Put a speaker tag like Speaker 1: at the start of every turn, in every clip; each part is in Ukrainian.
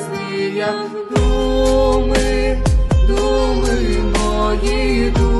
Speaker 1: змія, думи, думи мої думи.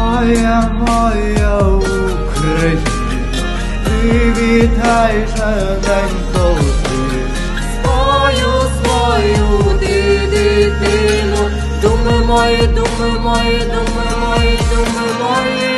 Speaker 2: Моя, моя Україна, ти вітай швиденько ти.
Speaker 1: Свою, свою ти дитину, думи мої, думи мої, думи мої, думи мої.